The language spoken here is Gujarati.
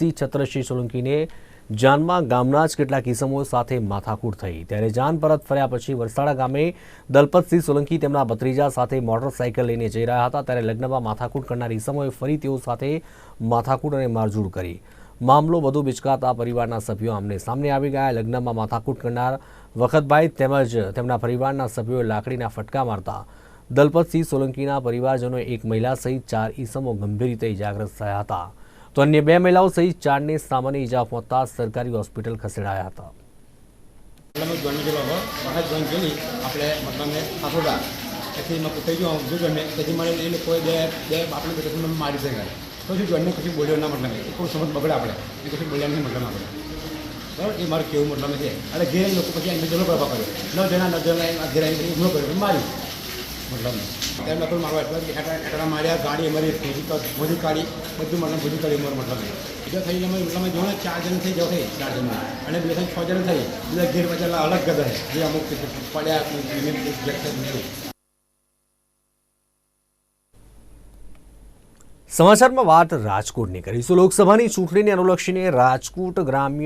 દલપતસિંહ છત્રસિંહ સોલંકીને જાનમાં ગામના જ કેટલાક ઇસમો સાથે માથાકૂટ થઈ. ત્યારે જાન પરત ફર્યા પછી વરસાડા ગામે દલપતસિંહ સોલંકી તેમના ભત્રીજા સાથે મોટરસાઇકલ લઈને જઈ રહ્યા હતા. ત્યારે લગ્નમાં માથાકૂટ કરનાર ઇસમોએ ફરી તેઓ સાથે માથાકૂટ અને મારઝૂડ કરી. મામલો વધુ બિચકાતા પરિવારના સભ્યો આમને સામને આવી ગયા. લગ્નમાં માથાકૂટ કરનાર વખતભાઈ તેમજ તેમના પરિવારના સભ્યોએ લાકડીના ફટકા મારતા દલપતસિંહ સોલંકીના પરિવારજનોએ એક મહિલા સહિત ચાર ઈસમો ગંભીર રીતે ઇજાગ્રસ્ત થયા હતા. તો અન્ય બે મહિલાઓ સહિત ચારને સામાન્ય ઇજા પહોંચતા સરકારી હોસ્પિટલ ખસેડાયા હતા. પછી મેં થઈ ગયો જો જોઈને પછી મારે એ લોકોએ બે બે આપણે પછી મને મારી તો શું જોઈને કશું બોલ્યો ના મતલબ કોઈ સમજ બગડે આપણે. એ કશું બોલ્યા નહીં મતલબ આપણે. બરાબર? એ મારું કેવું મતલબ છે. અને ઘેર લોકો પછી એમને જલો પ્રભાવ કર્યો ન જણા ન જણા ઘેર આવીને ગુનો કર્યો. મારી મતલબ ત્યારે મેં કોઈ મારવા એટલા એટલા એટલા માર્યા ગાડી અમારી ભૂજી કાઢી બધું મતલબ ભૂજી કાઢી અમારું મતલબ. બીજા થઈ અમે મતલબ જો ને ચાર જણ થઈ જાવ થઈ ચાર જણ. અને બે થઈ છ જણ થઈ બીજા ઘેર બચાલા અલગ ગધા જે અમુક પડ્યા સમાચારમાં વાત રાજકોટની કરીશું. લોકસભાની ચૂંટણીને અનુલક્ષીને રાજકોટ ગ્રામ્ય